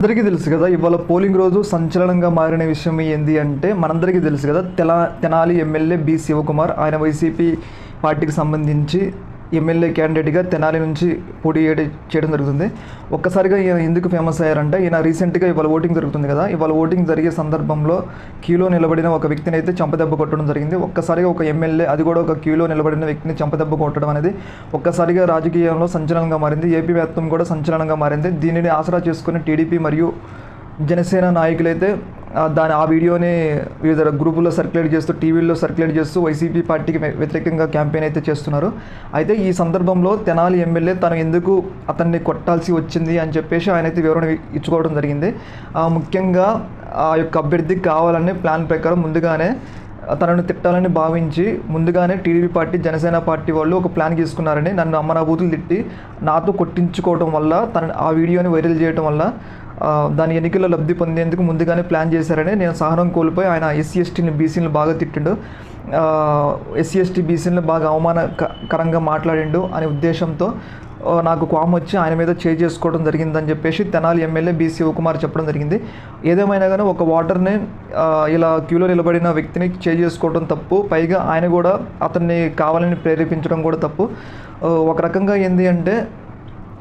అందరికీ తెలుసు కదా ఇవాళ పోలింగ్ రోజు సంచలనంగా మారిన విషయం ఏంది అంటే మనందరికీ తెలుసు కదా తెలా తెనాలి ఎమ్మెల్యే బి శివకుమార్ ఆయన వైసీపీ పార్టీకి సంబంధించి ఎమ్మెల్యే క్యాండిడేట్గా తెనాలి నుంచి పోటీ చేయడం- జరుగుతుంది. ఒక్కసారిగా ఈయన ఎందుకు ఫేమస్ అయ్యారంటే ఈయన రీసెంట్గా ఇవాళ ఓటింగ్ జరుగుతుంది కదా ఇవాళ ఓటింగ్ జరిగే సందర్భంలో క్యూలో నిలబడిన ఒక వ్యక్తిని అయితే చంపదెబ్బ కొట్టడం జరిగింది. ఒక్కసారిగా ఒక ఎమ్మెల్యే అది కూడా ఒక క్యూలో నిలబడిన వ్యక్తిని చంపదెబ్బ కొట్టడం అనేది ఒక్కసారిగా రాజకీయంలో సంచలనంగా మారింది. ఏపీ వ్యాప్తం కూడా సంచలనంగా మారింది. దీనిని ఆసరా చేసుకుని టీడీపీ మరియు జనసేన నాయకులైతే దాని ఆ వీడియోని వివిధ గ్రూపుల్లో సర్క్యులేట్ చేస్తూ టీవీల్లో సర్క్యులేట్ చేస్తూ వైసీపీ పార్టీకి వ్యతిరేకంగా క్యాంపెయిన్ అయితే చేస్తున్నారు. అయితే ఈ సందర్భంలో తెనాలి ఎమ్మెల్యే తను ఎందుకు అతన్ని కొట్టాల్సి వచ్చింది అని చెప్పేసి ఆయన అయితే వివరణ ఇచ్చుకోవడం జరిగింది. ముఖ్యంగా ఆ యొక్క అభ్యర్థికి కావాలనే ప్లాన్ ప్రకారం ముందుగానే తనను తిట్టాలని భావించి ముందుగానే టీడీపీ పార్టీ జనసేన పార్టీ వాళ్ళు ఒక ప్లాన్ తీసుకున్నారని నన్ను అమ్మనాబూతులు తిట్టి నాతో కొట్టించుకోవడం వల్ల తన ఆ వీడియోని వైరల్ చేయడం వల్ల దాని ఎన్నికల్లో లబ్ధి పొందేందుకు ముందుగానే ప్లాన్ చేశారని నేను సహనం కోల్పోయి ఆయన ఎస్సీ ఎస్టీని బీసీని బాగా తిట్టిండు. ఎస్సీ ఎస్టీ బీసీని బాగా అవమానకరంగా మాట్లాడిండు అనే ఉద్దేశంతో నాకు కోపం వచ్చి ఆయన మీద చేయి చేసుకోవడం జరిగిందని చెప్పేసి తెనాలి ఎమ్మెల్యే బీసీ శివకుమార్ చెప్పడం జరిగింది. ఏదేమైనా కానీ ఒక వాటర్ని ఇలా క్యూలో నిలబడిన వ్యక్తిని చేయి చేసుకోవడం తప్పు. పైగా ఆయన కూడా అతన్ని కావాలని ప్రేరేపించడం కూడా తప్పు. ఒక రకంగా ఏంది అంటే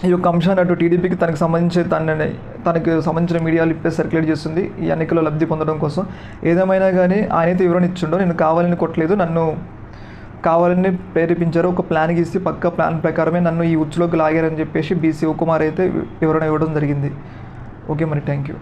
ఈ యొక్క అంశాన్ని అటు టీడీపీకి తనకు సంబంధించి తనని తనకు సంబంధించిన మీడియాలు ఇప్పే సర్క్యులేట్ చేస్తుంది. ఈ ఎన్నికల్లో లబ్ధి పొందడం కోసం. ఏదేమైనా కానీ ఆయనైతే వివరణ ఇచ్చిండో. నేను కావాలని కొట్టలేదు. నన్ను కావాలని ప్రేరేపించారు. ఒక ప్లాన్ గీసి పక్క ప్లాన్ ప్రకారమే నన్ను ఈ ఉచ్చులోకి లాగారని చెప్పేసి బీసీ కుమార్ అయితే వివరణ ఇవ్వడం జరిగింది. ఓకే మరి థ్యాంక్ యూ